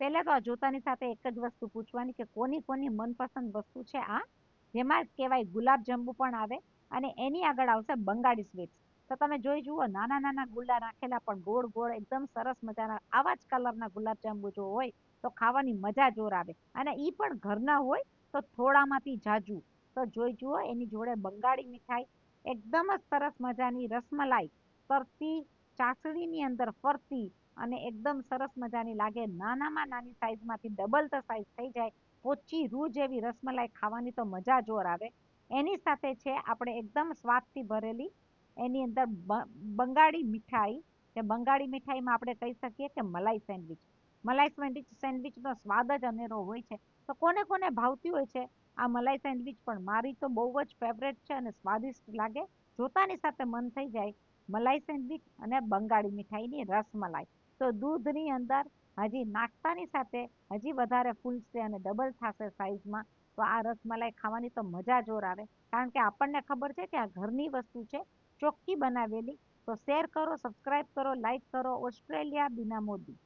પહેલા તો આ જોતાની સાથે એક જ વસ્તુ પૂછવાની કે કોની કોની મનપસંદ વસ્તુ છે આ? જેમાં કહેવાય ગુલાબજાંબુ પણ આવે અને એની આગળ આવશે બંગાળી સ્વીટ્સ તો તમે જોઈ જુઓ, નાના નાના ગુલ્લા રાખેલા પણ ગોળ ગોળ, એકદમ સરસ મજાના, આવા જ કલરના ગુલાબજાંબુ જો હોય તો ખાવાની મજા જોર આવે. અને એ પણ ઘરના હોય તો થોડામાંથી જાજુ. તો જોઈ જુઓ, એની જોડે બંગાળી મીઠાઈ, એકદમ જ સરસ મજાની રસમલાઈ ફરતી ચાસણીની અંદર ફરતી અને એકદમ સરસ મજાની લાગે. નાનામાં નાની સાઇઝમાંથી ડબલ ધ સાઇઝ થઈ જાય. ઓછી રૂ જેવી રસમલાઈ ખાવાની તો મજા જોર આવે. એની સાથે છે આપણે એકદમ સ્વાદથી ભરેલી એની અંદર બંગાળી મીઠાઈ. કે બંગાળી મીઠાઈમાં આપણે કહી શકીએ કે મલાઈ સેન્ડવિચ. મલાઈ સેન્ડવિચ, સેન્ડવિચનો સ્વાદ જ અનેરો હોય છે. તો કોને કોને ભાવતી હોય છે? આ મલાઈ સેન્ડવિચ પણ મારી તો બહુ જ ફેવરેટ છે અને સ્વાદિષ્ટ લાગે. જોતાની સાથે મન થઈ જાય મલાઈ સેન્ડવિચ અને બંગાળી મીઠાઈની રસમલાઈ. તો દૂધની અંદર હજી નાખતાની સાથે હજી વધારે ફૂલશે અને ડબલ થશે સાઈઝમાં તો આ રસમલાઈ ખાવાની તો મજા જોર આવે. કારણ કે આપણને ખબર છે કે આ ઘરની વસ્તુ છે, ચોખ્ખી બનાવેલી. તો શેર કરો સબસ્ક્રાઈબ કરો લાઈક કરો. ઓસ્ટ્રેલિયા બીના મોદી.